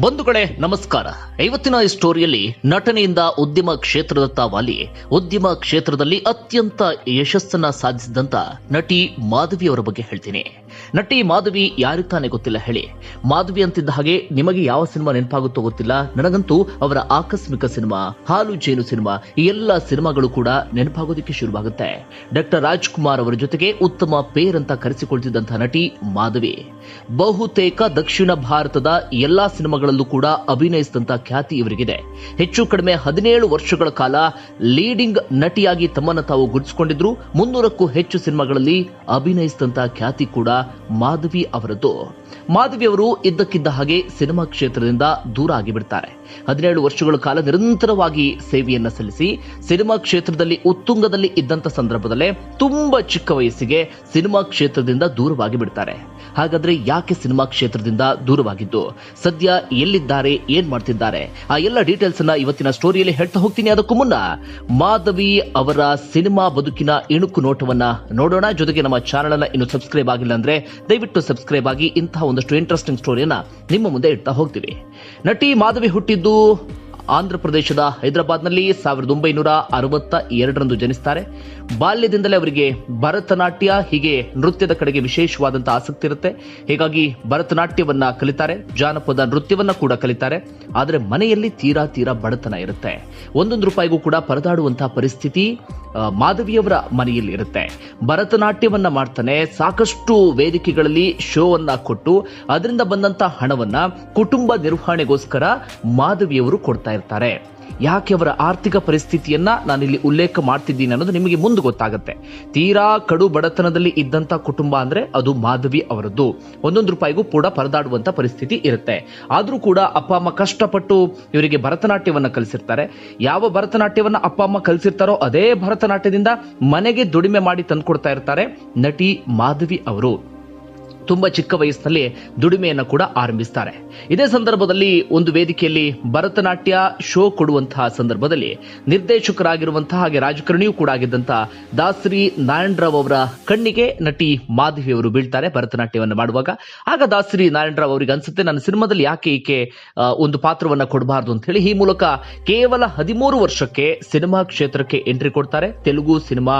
ಬಂಧುಗಳೇ, ನಮಸ್ಕಾರ. ಇವತ್ತಿನ ಈ ಸ್ಟೋರಿಯಲ್ಲಿ ನಟನೆಯಿಂದ ಉದ್ಯಮ ಕ್ಷೇತ್ರದತ್ತ ವಾಲಿ, ಉದ್ಯಮ ಕ್ಷೇತ್ರದಲ್ಲಿ ಅತ್ಯಂತ ಯಶಸ್ಸನ್ನ ಸಾಧಿಸಿದಂತ ನಟಿ ಮಾಧವಿ ಅವರ ಬಗ್ಗೆ ಹೇಳ್ತೀನಿ. ನಟಿ ಮಾಧವಿ ಯಾರಿಗೆ ತಾನೇ ಗೊತ್ತಿಲ್ಲ ಹೇಳಿ. ಮಾಧವಿ ಅಂತಿದ್ದ ಹಾಗೆ ನಿಮಗೆ ಯಾವ ಸಿನಿಮಾ ನೆನಪಾಗುತ್ತೋ ಗೊತ್ತಿಲ್ಲ. ನನಗಂತೂ ಅವರ ಆಕಸ್ಮಿಕ ಸಿನಿಮಾ, ಹಾಲು ಜೇನು ಸಿನಿಮಾ, ಈ ಎಲ್ಲ ಸಿನಿಮಾಗಳು ಕೂಡ ನೆನಪಾಗೋದಕ್ಕೆ ಶುರುವಾಗುತ್ತೆ. ಡಾಕ್ಟರ್ ರಾಜ್ಕುಮಾರ್ ಅವರ ಜೊತೆಗೆ ಉತ್ತಮ ಪೇರ್ ಅಂತ ಕರೆಸಿಕೊಳ್ತಿದ್ದಂತಹ ನಟಿ ಮಾಧವಿ. ಬಹುತೇಕ ದಕ್ಷಿಣ ಭಾರತದ ಎಲ್ಲಾ ಸಿನಿಮಾಗಳಲ್ಲೂ ಕೂಡ ಅಭಿನಯಿಸಿದಂತ ಖ್ಯಾತಿ ಇವರಿಗಿದೆ. ಹೆಚ್ಚು ಕಡಿಮೆ ಹದಿನೇಳು ವರ್ಷಗಳ ಕಾಲ ಲೀಡಿಂಗ್ ನಟಿಯಾಗಿ ತಮ್ಮನ್ನು ತಾವು ಗುರುತಿಸಿಕೊಂಡಿದ್ರು. ಮುನ್ನೂರಕ್ಕೂ ಹೆಚ್ಚು ಸಿನಿಮಾಗಳಲ್ಲಿ ಅಭಿನಯಿಸಿದಂತ ಖ್ಯಾತಿ ಕೂಡ ಮಾಧವಿ ಅವರದ್ದು ಮಾಧವಿ ಅವರು ಇದ್ದಕ್ಕಿದ್ದ ಹಾಗೆ ಸಿನಿಮಾ ಕ್ಷೇತ್ರದಿಂದ ದೂರ ಆಗಿಬಿಡ್ತಾರೆ. ಹದಿನೇಳು ವರ್ಷಗಳ ಕಾಲ ನಿರಂತರವಾಗಿ ಸೇವೆಯನ್ನ ಸಲ್ಲಿಸಿ, ಸಿನಿಮಾ ಕ್ಷೇತ್ರದಲ್ಲಿ ಉತ್ತುಂಗದಲ್ಲಿ ಇದ್ದಂತ ಸಂದರ್ಭದಲ್ಲೇ ತುಂಬಾ ಚಿಕ್ಕ ವಯಸ್ಸಿಗೆ ಸಿನಿಮಾ ಕ್ಷೇತ್ರದಿಂದ ದೂರವಾಗಿ ಬಿಡ್ತಾರೆ. ಹಾಗಾದ್ರೆ ಯಾಕೆ ಸಿನಿಮಾ ಕ್ಷೇತ್ರದಿಂದ ದೂರವಾಗಿದ್ದು? ಸದ್ಯ ಎಲ್ಲಿದ್ದಾರೆ, ಏನ್ ಮಾಡ್ತಿದ್ದಾರೆ? ಆ ಎಲ್ಲ ಡೀಟೇಲ್ಸ್ ಅನ್ನ ಇವತ್ತಿನ ಸ್ಟೋರಿಯಲ್ಲಿ ಹೇಳ್ತಾ ಹೋಗ್ತೀನಿ. ಅದಕ್ಕೂ ಮುನ್ನ ಮಾಧವಿ ಅವರ ಸಿನಿಮಾ ಬದುಕಿನ ಇಣುಕು ನೋಟವನ್ನ ನೋಡೋಣ. ಜೊತೆಗೆ ನಮ್ಮ ಚಾನಲ್ ಅನ್ನ ಇನ್ನು ಸಬ್ಸ್ಕ್ರೈಬ್ ಆಗಿಲ್ಲ ಅಂದ್ರೆ ದಯವಿಟ್ಟು ಸಬ್ಸ್ಕ್ರೈಬ್ ಆಗಿ ಇಂತಹ ಒಂದಷ್ಟು ಇಂಟ್ರೆಸ್ಟಿಂಗ್ ಸ್ಟೋರಿಯನ್ನ ನಿಮ್ಮ ಮುಂದೆ ಇಡ್ತಾ ಹೋಗ್ತೀವಿ. ನಟಿ ಮಾಧವಿ ಹುಟ್ಟಿದ್ದು ಆಂಧ್ರ ಪ್ರದೇಶದ ಹೈದರಾಬಾದ್ನಲ್ಲಿ ಸಾವಿರದ ಒಂಬೈನೂರ ಅರವತ್ತ ಎರಡರಂದು ಜನಿಸ್ತಾರೆ. ಬಾಲ್ಯದಿಂದಲೇ ಅವರಿಗೆ ಭರತನಾಟ್ಯ ಹೀಗೆ ನೃತ್ಯದ ಕಡೆಗೆ ವಿಶೇಷವಾದಂತಹ ಆಸಕ್ತಿ ಇರುತ್ತೆ. ಹೀಗಾಗಿ ಭರತನಾಟ್ಯವನ್ನ ಕಲಿತಾರೆ. ಜಾನಪದ ನೃತ್ಯವನ್ನ ಕೂಡ ಕಲಿತಾರೆ. ಆದರೆ ಮನೆಯಲ್ಲಿ ತೀರಾ ತೀರಾ ಬಡತನ ಇರುತ್ತೆ. ಒಂದೊಂದು ರೂಪಾಯಿಗೂ ಕೂಡ ಪರದಾಡುವಂತಹ ಪರಿಸ್ಥಿತಿ ಮಾಧವಿಯವರ ಮನೆಯಲ್ಲಿ ಇರುತ್ತೆ. ಭರತನಾಟ್ಯವನ್ನ ಮಾಡ್ತಾನೆ. ಸಾಕಷ್ಟು ವೇದಿಕೆಗಳಲ್ಲಿ ಶೋವನ್ನ ಕೊಟ್ಟು, ಅದರಿಂದ ಬಂದಂತ ಹಣವನ್ನ ಕುಟುಂಬ ನಿರ್ವಹಣೆಗೋಸ್ಕರ ಮಾಧವಿಯವರು ಕೊಡ್ತಾ ಇರ್ತಾರೆ. ಯಾಕೆ ಅವರ ಆರ್ಥಿಕ ಪರಿಸ್ಥಿತಿಯನ್ನ ಇಲ್ಲಿ ಉಲ್ಲೇಖ ಮಾಡ್ತಿದ್ದೀನಿ ಅನ್ನೋದು ನಿಮಗೆ ಮುಂದೆ ಗೊತ್ತಾಗುತ್ತೆ. ತೀರಾ ಕಡು ಬಡತನದಲ್ಲಿ ಇದ್ದಂತ ಕುಟುಂಬ ಅಂದ್ರೆ ಅದು ಮಾಧವಿ ಅವರದ್ದು. ಒಂದೊಂದು ರೂಪಾಯಿಗೂ ಕೂಡ ಪರದಾಡುವಂತ ಪರಿಸ್ಥಿತಿ ಇರುತ್ತೆ. ಆದ್ರೂ ಕೂಡ ಅಪ್ಪ ಅಮ್ಮ ಕಷ್ಟಪಟ್ಟು ಇವರಿಗೆ ಭರತನಾಟ್ಯವನ್ನ ಕಲಿಸಿರ್ತಾರೆ. ಯಾವ ಭರತನಾಟ್ಯವನ್ನ ಅಪ್ಪ ಅಮ್ಮ ಕಲಿಸಿರ್ತಾರೋ ಅದೇ ಭರತನಾಟ್ಯದಿಂದ ಮನೆಗೆ ದುಡಿಮೆ ಮಾಡಿ ತಂದ್ಕೊಡ್ತಾ ಇರ್ತಾರೆ ನಟಿ ಮಾಧವಿ ಅವರು. ತುಂಬಾ ಚಿಕ್ಕ ವಯಸ್ಸಿನಲ್ಲಿ ದುಡಿಮೆಯನ್ನು ಕೂಡ ಆರಂಭಿಸ್ತಾರೆ. ಇದೇ ಸಂದರ್ಭದಲ್ಲಿ ಒಂದು ವೇದಿಕೆಯಲ್ಲಿ ಭರತನಾಟ್ಯ ಶೋ ಕೊಡುವಂತಹ ಸಂದರ್ಭದಲ್ಲಿ ನಿರ್ದೇಶಕರಾಗಿರುವಂತಹ ಹಾಗೆ ರಾಜಕಾರಣಿಯೂ ಕೂಡ ಆಗಿದ್ದಂತಹ ದಾಸರಿ ನಾರಾಯಣರಾವ್ ಅವರ ಕಣ್ಣಿಗೆ ನಟಿ ಮಾಧವಿ ಅವರು ಬೀಳ್ತಾರೆ ಭರತನಾಟ್ಯವನ್ನು ಮಾಡುವಾಗ. ಆಗ ದಾಸರಿ ನಾರಾಯಣರಾವ್ ಅವರಿಗೆ ಅನ್ಸುತ್ತೆ, ನನ್ನ ಸಿನಿಮಾದಲ್ಲಿ ಯಾಕೆ ಈಕೆ ಒಂದು ಪಾತ್ರವನ್ನ ಕೊಡಬಾರದು? ಅಂತ ಹೇಳಿ ಈ ಮೂಲಕ ಕೇವಲ ಹದಿಮೂರು ವರ್ಷಕ್ಕೆ ಸಿನಿಮಾ ಕ್ಷೇತ್ರಕ್ಕೆ ಎಂಟ್ರಿ ಕೊಡ್ತಾರೆ. ತೆಲುಗು ಸಿನಿಮಾ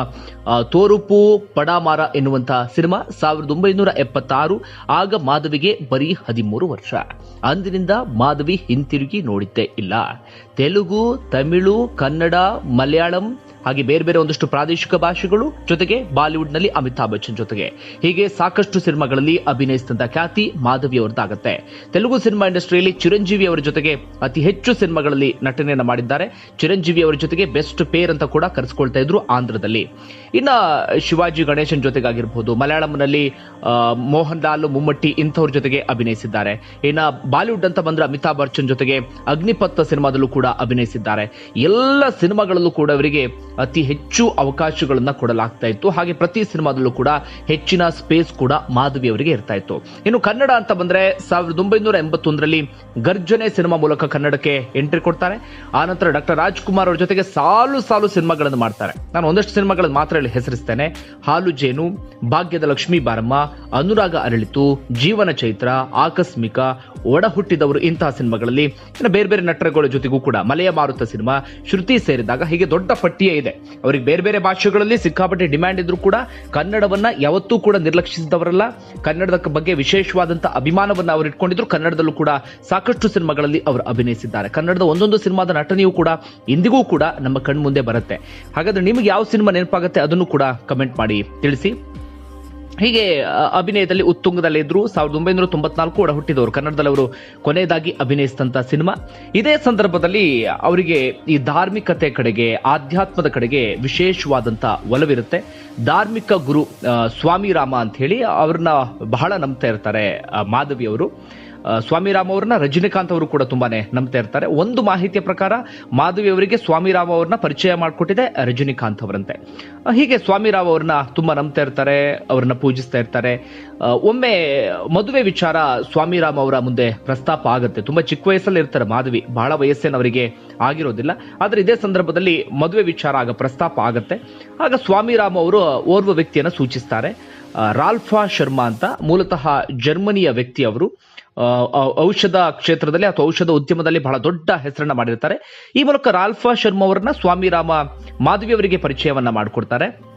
ತೋರುಪು ಪಡಾಮಾರ ಎನ್ನುವಂತಹ ಸಿನಿಮಾ ಸಾವಿರದ ಒಂಬೈನೂರ ಎಪ್ಪತ್ತಾರು ಆಗ ಮಾಧವಿಗೆ ಬರೀ ಹದಿಮೂರು ವರ್ಷ. ಅಂದಿನಿಂದ ಮಾಧವಿ ಹಿಂತಿರುಗಿ ನೋಡಿದ್ದೇ ಇಲ್ಲ. ತೆಲುಗು, ತಮಿಳು, ಕನ್ನಡ, ಮಲಯಾಳಂ ಹಾಗೆ ಬೇರೆ ಬೇರೆ ಒಂದಷ್ಟು ಪ್ರಾದೇಶಿಕ ಭಾಷೆಗಳು ಜೊತೆಗೆ ಬಾಲಿವುಡ್ನಲ್ಲಿ ಅಮಿತಾಬ್ ಬಚ್ಚನ್ ಜೊತೆಗೆ. ಹೀಗೆ ಸಾಕಷ್ಟು ಸಿನಿಮಾಗಳಲ್ಲಿ ಅಭಿನಯಿಸಿದಂತ ಖ್ಯಾತಿ ಮಾಧವಿ ಅವರದ್ದಾಗತ್ತೆ ತೆಲುಗು ಸಿನಿಮಾ ಇಂಡಸ್ಟ್ರಿಯಲ್ಲಿ ಚಿರಂಜೀವಿ ಅವರ ಜೊತೆಗೆ ಅತಿ ಹೆಚ್ಚು ಸಿನಿಮಾಗಳಲ್ಲಿ ನಟನೆಯನ್ನು ಮಾಡಿದ್ದಾರೆ. ಚಿರಂಜೀವಿ ಅವರ ಜೊತೆಗೆ ಬೆಸ್ಟ್ ಪೇರ್ ಅಂತ ಕೂಡ ಕರೆಸ್ಕೊಳ್ತಾ ಇದ್ರು ಆಂಧ್ರದಲ್ಲಿ. ಇನ್ನ ಶಿವಾಜಿ ಗಣೇಶನ್ ಜೊತೆಗಾಗಿರ್ಬೋದು, ಮಲಯಾಳಂನಲ್ಲಿ ಮೋಹನ್ ಲಾಲ್ ಮುಮ್ಮಟ್ಟಿ ಇಂಥವ್ರ ಜೊತೆಗೆ ಅಭಿನಯಿಸಿದ್ದಾರೆ. ಇನ್ನ ಬಾಲಿವುಡ್ ಅಂತ ಬಂದ್ರೆ ಅಮಿತಾಬ್ ಬಚ್ಚನ್ ಜೊತೆಗೆ ಅಗ್ನಿಪಥ ಸಿನಿಮಾದಲ್ಲೂ ಕೂಡ ಅಭಿನಯಿಸಿದ್ದಾರೆ. ಎಲ್ಲ ಸಿನಿಮಾಗಳಲ್ಲೂ ಕೂಡ ಅವರಿಗೆ ಅತಿ ಹೆಚ್ಚು ಅವಕಾಶಗಳನ್ನ ಕೊಡಲಾಗ್ತಾ ಇತ್ತು. ಹಾಗೆ ಪ್ರತಿ ಸಿನಿಮಾದಲ್ಲೂ ಕೂಡ ಹೆಚ್ಚಿನ ಸ್ಪೇಸ್ ಕೂಡ ಮಾಧವಿ ಅವರಿಗೆ ಇರ್ತಾ ಇತ್ತು. ಇನ್ನು ಕನ್ನಡ ಅಂತ ಬಂದ್ರೆ ಸಾವಿರದ ಒಂಬೈನೂರ ಎಂಬತ್ತೊಂದರಲ್ಲಿ ಗರ್ಜನೆ ಸಿನಿಮಾ ಮೂಲಕ ಕನ್ನಡಕ್ಕೆ ಎಂಟ್ರಿ ಕೊಡ್ತಾರೆ. ಆನಂತರ ಡಾಕ್ಟರ್ ರಾಜ್ಕುಮಾರ್ ಅವರ ಜೊತೆಗೆ ಸಾಲು ಸಾಲು ಸಿನಿಮಾಗಳನ್ನು ಮಾಡ್ತಾರೆ. ನಾನು ಒಂದಷ್ಟು ಸಿನಿಮಾಗಳನ್ನು ಮಾತ್ರ ಇಲ್ಲಿ ಹೆಸರಿಸ್ತೇನೆ. ಹಾಲು ಜೇನು, ಭಾಗ್ಯದ ಲಕ್ಷ್ಮೀ ಬಾರಮ್ಮ, ಅನುರಾಗ ಅರಳಿತು, ಜೀವನ ಚೈತ್ರ, ಆಕಸ್ಮಿಕ, ಒಡ ಹುಟ್ಟಿದವರು ಇಂತಹ ಸಿನಿಮಾಗಳಲ್ಲಿ ಬೇರೆ ಬೇರೆ ನಟರುಗಳ ಜೊತೆಗೂ ಕೂಡ ಮಲೆಯ ಮಾರುತ ಸಿನಿಮಾ, ಶ್ರುತಿ ಸೇರಿದಾಗ ಹೀಗೆ ದೊಡ್ಡ ಪಟ್ಟಿಯೇ ಇದೆ. ಅವರಿಗೆ ಬೇರೆ ಬೇರೆ ಭಾಷೆಗಳಲ್ಲಿ ಸಿಕ್ಕಾಪಟ್ಟೆ ಡಿಮ್ಯಾಂಡ್ ಇದ್ರೂ ಕೂಡ ಕನ್ನಡವನ್ನ ಯಾವತ್ತೂ ಕೂಡ ನಿರ್ಲಕ್ಷಿಸಿದವರಲ್ಲ. ಕನ್ನಡದ ಬಗ್ಗೆ ವಿಶೇಷವಾದಂತಹ ಅಭಿಮಾನವನ್ನ ಅವರು ಇಟ್ಕೊಂಡಿದ್ರು. ಕನ್ನಡದಲ್ಲೂ ಕೂಡ ಸಾಕಷ್ಟು ಸಿನಿಮಾಗಳಲ್ಲಿ ಅವರು ಅಭಿನಯಿಸಿದ್ದಾರೆ. ಕನ್ನಡದ ಒಂದೊಂದು ಸಿನಿಮಾದ ನಟನೆಯೂ ಕೂಡ ಇಂದಿಗೂ ಕೂಡ ನಮ್ಮ ಕಣ್ಮುಂದೆ ಬರುತ್ತೆ. ಹಾಗಾದ್ರೆ ನಿಮಗೆ ಯಾವ ಸಿನಿಮಾ ನೆನಪಾಗುತ್ತೆ? ಅದನ್ನು ಕೂಡ ಕಮೆಂಟ್ ಮಾಡಿ. ತಿಳಿಸಿ. ಹೀಗೆ ಅಭಿನಯದಲ್ಲಿ ಉತ್ತುಂಗದಲ್ಲಿ ಇದ್ರು ಸಾವಿರದ ಒಂಬೈನೂರ ತೊಂಬತ್ನಾಲ್ಕು ಕೂಡ ಹುಟ್ಟಿದವರು. ಕನ್ನಡದಲ್ಲಿ ಅವರು ಕೊನೆಯದಾಗಿ ಅಭಿನಯಿಸಿದಂತ ಸಿನಿಮಾ. ಇದೇ ಸಂದರ್ಭದಲ್ಲಿ ಅವರಿಗೆ ಈ ಧಾರ್ಮಿಕತೆ ಕಡೆಗೆ, ಆಧ್ಯಾತ್ಮದ ಕಡೆಗೆ ವಿಶೇಷವಾದಂತ ಒಲವಿರುತ್ತೆ. ಧಾರ್ಮಿಕ ಗುರು ಸ್ವಾಮಿ ರಾಮ ಅಂತ ಹೇಳಿ ಅವ್ರನ್ನ ಬಹಳ ನಂಬ್ತಾ ಇರ್ತಾರೆ ಮಾಧವಿ ಅವರು. ಸ್ವಾಮಿರಾಮ್ ಅವ್ರನ್ನ ರಜನಿಕಾಂತ್ ಅವರು ಕೂಡ ತುಂಬಾನೇ ನಂಬ್ತಾ ಇರ್ತಾರೆ. ಒಂದು ಮಾಹಿತಿಯ ಪ್ರಕಾರ ಮಾಧವಿ ಅವರಿಗೆ ಸ್ವಾಮಿರಾಮ್ ಅವ್ರನ್ನ ಪರಿಚಯ ಮಾಡಿಕೊಟ್ಟಿದೆ ರಜನಿಕಾಂತ್ ಅವರಂತೆ. ಹೀಗೆ ಸ್ವಾಮಿರಾವ್ ಅವ್ರನ್ನ ತುಂಬಾ ನಂಬ್ತಾ ಇರ್ತಾರೆ, ಅವ್ರನ್ನ ಪೂಜಿಸ್ತಾ ಇರ್ತಾರೆ. ಒಮ್ಮೆ ಮದುವೆ ವಿಚಾರ ಸ್ವಾಮಿರಾಮ್ ಅವರ ಮುಂದೆ ಪ್ರಸ್ತಾಪ ಆಗುತ್ತೆ. ತುಂಬಾ ಚಿಕ್ಕ ವಯಸ್ಸಲ್ಲಿ ಇರ್ತಾರೆ ಮಾಧವಿ, ಬಹಳ ವಯಸ್ಸೇನು ಅವರಿಗೆ ಆಗಿರೋದಿಲ್ಲ. ಆದ್ರೆ ಇದೇ ಸಂದರ್ಭದಲ್ಲಿ ಮದುವೆ ವಿಚಾರ ಆಗ ಪ್ರಸ್ತಾಪ ಆಗುತ್ತೆ. ಆಗ ಸ್ವಾಮಿರಾಮ್ ಅವರು ಓರ್ವ ವ್ಯಕ್ತಿಯನ್ನ ಸೂಚಿಸ್ತಾರೆ. ರಾಲ್ಫಾ ಶರ್ಮಾ ಅಂತ ಮೂಲತಃ ಜರ್ಮನಿಯ ವ್ಯಕ್ತಿ ಅವರು. ಔಷಧ ಕ್ಷೇತ್ರದಲ್ಲಿ ಅಥವಾ ಔಷಧ ಉದ್ಯಮದಲ್ಲಿ ಬಹಳ ದೊಡ್ಡ ಹೆಸರನ್ನ ಮಾಡಿರ್ತಾರೆ. ಈ ಮೂಲಕ ರಾಲ್ಫಾ ಶರ್ಮಾ ಅವರನ್ನ ಸ್ವಾಮಿ ರಾಮ ಮಾಧವಿ ಅವರಿಗೆ ಪರಿಚಯವನ್ನ ಮಾಡಿಕೊಡ್ತಾರೆ.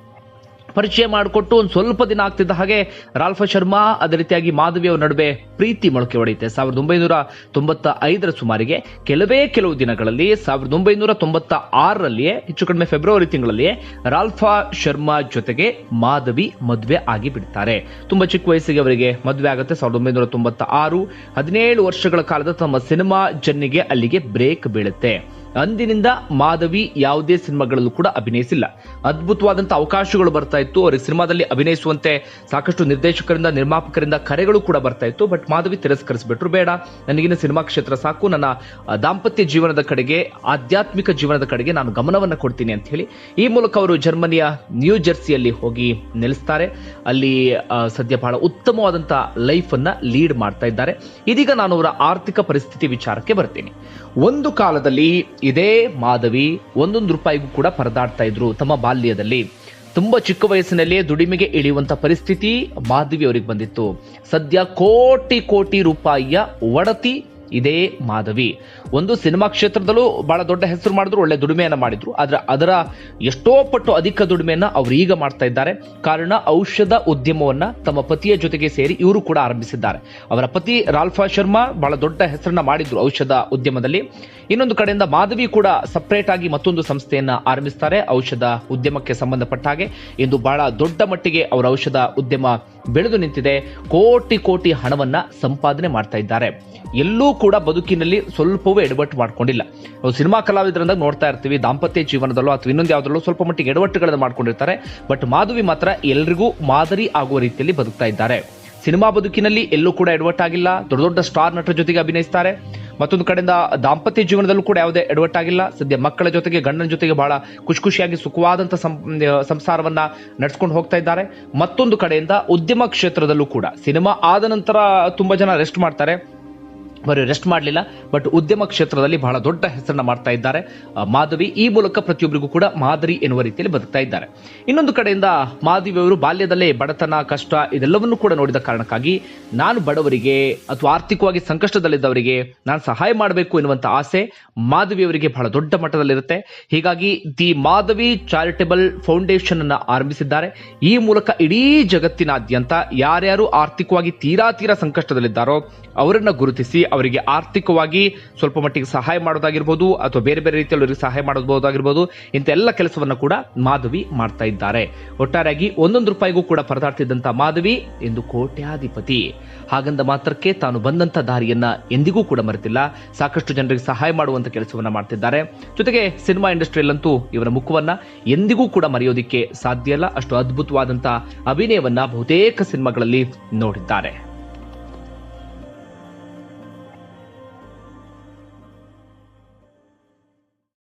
ಪರಿಚಯ ಮಾಡಿಕೊಟ್ಟು ಒಂದು ಸ್ವಲ್ಪ ದಿನ ಆಗ್ತಿದ್ದ ಹಾಗೆ ರಾಲ್ಫಾ ಶರ್ಮಾ, ಅದೇ ರೀತಿಯಾಗಿ ಮಾಧವಿ ಅವರ ನಡುವೆ ಪ್ರೀತಿ ಮೊಳಕೆ ಹೊಡೆಯುತ್ತೆ ಸಾವಿರದ ಒಂಬೈನೂರ ತೊಂಬತ್ತ ಐದರ ಸುಮಾರಿಗೆ ಕೆಲವೇ ಕೆಲವು ದಿನಗಳಲ್ಲಿ ಸಾವಿರದ ಒಂಬೈನೂರ ತೊಂಬತ್ತ ಆರರಲ್ಲಿಯೇ ಹೆಚ್ಚು ಕಡಿಮೆ ಫೆಬ್ರವರಿ ತಿಂಗಳಲ್ಲಿಯೇ ರಾಲ್ಫಾ ಶರ್ಮಾ ಜೊತೆಗೆ ಮಾಧವಿ ಮದುವೆ ಆಗಿ ಬಿಡ್ತಾರೆ. ತುಂಬಾ ಚಿಕ್ಕ ವಯಸ್ಸಿಗೆ ಅವರಿಗೆ ಮದುವೆ ಆಗುತ್ತೆ. ಸಾವಿರದ ಒಂಬೈನೂರ ತೊಂಬತ್ತ ಆರು ಹದಿನೇಳು ವರ್ಷಗಳ ಕಾಲದ ತಮ್ಮ ಸಿನಿಮಾ ಜನ್ನಿಗೆ ಅಲ್ಲಿಗೆ ಬ್ರೇಕ್ ಬೀಳುತ್ತೆ. ಅಂದಿನಿಂದ ಮಾಧವಿ ಯಾವುದೇ ಸಿನಿಮಾಗಳಲ್ಲೂ ಕೂಡ ಅಭಿನಯಿಸಿಲ್ಲ. ಅದ್ಭುತವಾದಂತಹ ಅವಕಾಶಗಳು ಬರ್ತಾ ಇತ್ತು. ಅವರಿಗೆ ಸಿನಿಮಾದಲ್ಲಿ ಅಭಿನಯಿಸುವಂತೆ ಸಾಕಷ್ಟು ನಿರ್ದೇಶಕರಿಂದ, ನಿರ್ಮಾಪಕರಿಂದ ಕರೆಗಳು ಕೂಡ ಬರ್ತಾ ಇತ್ತು. ಬಟ್ ಮಾಧವಿ ತಿರಸ್ಕರಿಸ್ಬಿಟ್ರು. ಬೇಡ ನನಗಿನ ಸಿನಿಮಾ ಕ್ಷೇತ್ರ ಸಾಕು. ನನ್ನ ದಾಂಪತ್ಯ ಜೀವನದ ಕಡೆಗೆ, ಆಧ್ಯಾತ್ಮಿಕ ಜೀವನದ ಕಡೆಗೆ ನಾನು ಗಮನವನ್ನ ಕೊಡ್ತೀನಿ ಅಂತ ಹೇಳಿ ಈ ಮೂಲಕ ಅವರು ಜರ್ಮನಿಯ ನ್ಯೂ ಜೆರ್ಸಿಯಲ್ಲಿ ಹೋಗಿ ನೆಲೆಸ್ತಾರೆ. ಅಲ್ಲಿ ಸದ್ಯ ಬಹಳ ಉತ್ತಮವಾದಂತಹ ಲೈಫ್ ಅನ್ನ ಲೀಡ್ ಮಾಡ್ತಾ ಇದ್ದಾರೆ. ಇದೀಗ ನಾನು ಅವರ ಆರ್ಥಿಕ ಪರಿಸ್ಥಿತಿ ವಿಚಾರಕ್ಕೆ ಬರ್ತೀನಿ. ಒಂದು ಕಾಲದಲ್ಲಿ ಇದೇ ಮಾಧವಿ ಒಂದೊಂದು ರೂಪಾಯಿಗೂ ಕೂಡ ಪರದಾಡ್ತಾ ಇದ್ರು ತಮ್ಮ ಬಾಲ್ಯದಲ್ಲಿ. ತುಂಬಾ ಚಿಕ್ಕ ವಯಸ್ಸಿನಲ್ಲಿಯೇ ದುಡಿಮೆಗೆ ಇಳಿಯುವಂತ ಪರಿಸ್ಥಿತಿ ಮಾಧವಿ ಅವರಿಗೆ ಬಂದಿತ್ತು. ಸದ್ಯ ಕೋಟಿ ಕೋಟಿ ರೂಪಾಯಿಯ ಒಡತಿ ಇದೇ ಮಾಧವಿ. ಒಂದು ಸಿನಿಮಾ ಕ್ಷೇತ್ರದಲ್ಲೂ ಬಹಳ ದೊಡ್ಡ ಹೆಸರು ಮಾಡಿದ್ರು, ಒಳ್ಳೆ ದುಡಿಮೆಯನ್ನ ಮಾಡಿದ್ರು. ಆದ್ರೆ ಅದರ ಎಷ್ಟೋ ಪಟ್ಟು ಅಧಿಕ ದುಡಿಮೆಯನ್ನ ಅವರು ಈಗ ಮಾಡ್ತಾ ಇದ್ದಾರೆ. ಕಾರಣ ಔಷಧ ಉದ್ಯಮವನ್ನ ತಮ್ಮ ಪತಿಯ ಜೊತೆಗೆ ಸೇರಿ ಇವರು ಕೂಡ ಆರಂಭಿಸಿದ್ದಾರೆ. ಅವರ ಪತಿ ರಾಲ್ಫಾ ಶರ್ಮಾ ಬಹಳ ದೊಡ್ಡ ಹೆಸರನ್ನ ಮಾಡಿದ್ರು ಔಷಧ ಉದ್ಯಮದಲ್ಲಿ. ಇನ್ನೊಂದು ಕಡೆಯಿಂದ ಮಾಧವಿ ಕೂಡ ಸಪರೇಟ್ ಆಗಿ ಮತ್ತೊಂದು ಸಂಸ್ಥೆಯನ್ನ ಆರಂಭಿಸ್ತಾರೆ, ಔಷಧ ಉದ್ಯಮಕ್ಕೆ ಸಂಬಂಧಪಟ್ಟ ಹಾಗೆ. ಇಂದು ಬಹಳ ದೊಡ್ಡ ಮಟ್ಟಿಗೆ ಅವರ ಔಷಧ ಉದ್ಯಮ ಬೆಳೆದು ನಿಂತಿದೆ. ಕೋಟಿ ಕೋಟಿ ಹಣವನ್ನ ಸಂಪಾದನೆ ಮಾಡ್ತಾ ಇದ್ದಾರೆ. ಎಲ್ಲೂ ಕೂಡ ಬದುಕಿನಲ್ಲಿ ಸ್ವಲ್ಪವೂ ಎಡವಟ್ಟು ಮಾಡ್ಕೊಂಡಿಲ್ಲ. ನಾವು ಸಿನಿಮಾ ಕಲಾವಿದರಿಂದ ನೋಡ್ತಾ ಇರ್ತೀವಿ, ದಾಂಪತ್ಯ ಜೀವನದಲ್ಲೋ ಅಥವಾ ಇನ್ನೊಂದು ಯಾವ್ದ್ರಲ್ಲೋ ಸ್ವಲ್ಪ ಮಟ್ಟಿಗೆ ಎಡವಟ್ಟುಗಳನ್ನು ಮಾಡ್ಕೊಂಡಿರ್ತಾರೆ. ಬಟ್ ಮಾಧವಿ ಮಾತ್ರ ಎಲ್ರಿಗೂ ಮಾದರಿ ಆಗುವ ರೀತಿಯಲ್ಲಿ ಬದುಕ್ತಾ ಇದ್ದಾರೆ. ಸಿನಿಮಾ ಬದುಕಿನಲ್ಲಿ ಎಲ್ಲೂ ಕೂಡ ಎಡವಟ್ಟಾಗಿಲ್ಲ. ದೊಡ್ಡ ದೊಡ್ಡ ಸ್ಟಾರ್ ನಟರ ಜೊತೆಗೆ ಅಭಿನಯಿಸ್ತಾರೆ. ಮತ್ತೊಂದು ಕಡೆಯಿಂದ ದಾಂಪತ್ಯ ಜೀವನದಲ್ಲೂ ಕೂಡ ಯಾವುದೇ ಎಡವಟ್ಟಾಗಿಲ್ಲ. ಸದ್ಯ ಮಕ್ಕಳ ಜೊತೆಗೆ, ಗಂಡನ ಜೊತೆಗೆ ಬಹಳ ಖುಷಿ ಖುಷಿಯಾಗಿ ಸುಖವಾದಂತ ಸಂ- ಸಂಸಾರವನ್ನ ನಡೆಸ್ಕೊಂಡು ಹೋಗ್ತಾ ಇದ್ದಾರೆ. ಮತ್ತೊಂದು ಕಡೆಯಿಂದ ಉದ್ಯಮ ಕ್ಷೇತ್ರದಲ್ಲೂ ಕೂಡ ಸಿನಿಮಾ ಆದ ನಂತರ ತುಂಬಾ ಜನ ರೆಸ್ಟ್ ಮಾಡ್ತಾರೆ. ಬರೀ ರೆಸ್ಟ್ ಮಾಡಲಿಲ್ಲ ಬಟ್ ಉದ್ಯಮ ಕ್ಷೇತ್ರದಲ್ಲಿ ಬಹಳ ದೊಡ್ಡ ಹೆಸರನ್ನ ಮಾಡ್ತಾ ಇದ್ದಾರೆ. ಮಾಧವಿ, ಈ ಮೂಲಕ ಪ್ರತಿಯೊಬ್ಬರಿಗೂ ಕೂಡ ಮಾದರಿ ಎನ್ನುವ ರೀತಿಯಲ್ಲಿ ಬದುಕ್ತಾ ಇದ್ದಾರೆ. ಇನ್ನೊಂದು ಕಡೆಯಿಂದ ಮಾಧವಿ ಅವರು ಬಾಲ್ಯದಲ್ಲೇ ಬಡತನ, ಕಷ್ಟ ಇದೆಲ್ಲವನ್ನೂ ಕೂಡ ನೋಡಿದ ಕಾರಣಕ್ಕಾಗಿ ನಾನು ಬಡವರಿಗೆ ಅಥವಾ ಆರ್ಥಿಕವಾಗಿ ಸಂಕಷ್ಟದಲ್ಲಿದ್ದವರಿಗೆ ನಾನು ಸಹಾಯ ಮಾಡಬೇಕು ಎನ್ನುವಂತ ಆಸೆ ಮಾಧವಿ ಅವರಿಗೆ ಬಹಳ ದೊಡ್ಡ ಮಟ್ಟದಲ್ಲಿರುತ್ತೆ. ಹೀಗಾಗಿ ದಿ ಮಾಧವಿ ಚಾರಿಟಬಲ್ ಫೌಂಡೇಶನ್ ಅನ್ನು ಆರಂಭಿಸಿದ್ದಾರೆ. ಈ ಮೂಲಕ ಇಡೀ ಜಗತ್ತಿನಾದ್ಯಂತ ಯಾರ್ಯಾರು ಆರ್ಥಿಕವಾಗಿ ತೀರಾ ತೀರಾ ಸಂಕಷ್ಟದಲ್ಲಿದ್ದಾರೋ ಅವರನ್ನ ಗುರುತಿಸಿ ಅವರಿಗೆ ಆರ್ಥಿಕವಾಗಿ ಸ್ವಲ್ಪ ಮಟ್ಟಿಗೆ ಸಹಾಯ ಮಾಡೋದಾಗಿರ್ಬೋದು ಅಥವಾ ಬೇರೆ ಬೇರೆ ರೀತಿಯಲ್ಲಿ ಅವರಿಗೆ ಸಹಾಯ ಮಾಡಬಹುದಾಗಿರ್ಬೋದು ಇಂಥ ಎಲ್ಲ ಕೆಲಸವನ್ನ ಕೂಡ ಮಾಧವಿ ಮಾಡ್ತಾ ಇದ್ದಾರೆ. ಒಟ್ಟಾರೆಯಾಗಿ ಒಂದೊಂದು ರೂಪಾಯಿಗೂ ಕೂಡ ಪರದಾಡ್ತಿದ್ದಂತ ಮಾಧವಿ ಎಂದು ಕೋಟ್ಯಾಧಿಪತಿ. ಹಾಗಂದ ಮಾತ್ರಕ್ಕೆ ತಾನು ಬಂದಂತ ದಾರಿಯನ್ನ ಎಂದಿಗೂ ಕೂಡ ಮರೆತಿಲ್ಲ. ಸಾಕಷ್ಟು ಜನರಿಗೆ ಸಹಾಯ ಮಾಡುವಂತ ಕೆಲಸವನ್ನ ಮಾಡ್ತಿದ್ದಾರೆ. ಜೊತೆಗೆ ಸಿನಿಮಾ ಇಂಡಸ್ಟ್ರಿಯಲ್ಲಂತೂ ಇವರ ಮುಖವನ್ನ ಎಂದಿಗೂ ಕೂಡ ಮರೆಯೋದಿಕ್ಕೆ ಸಾಧ್ಯ ಇಲ್ಲ. ಅಷ್ಟು ಅದ್ಭುತವಾದಂತ ಅಭಿನಯವನ್ನ ಬಹುತೇಕ ಸಿನಿಮಾಗಳಲ್ಲಿ ನೋಡಿದ್ದಾರೆ.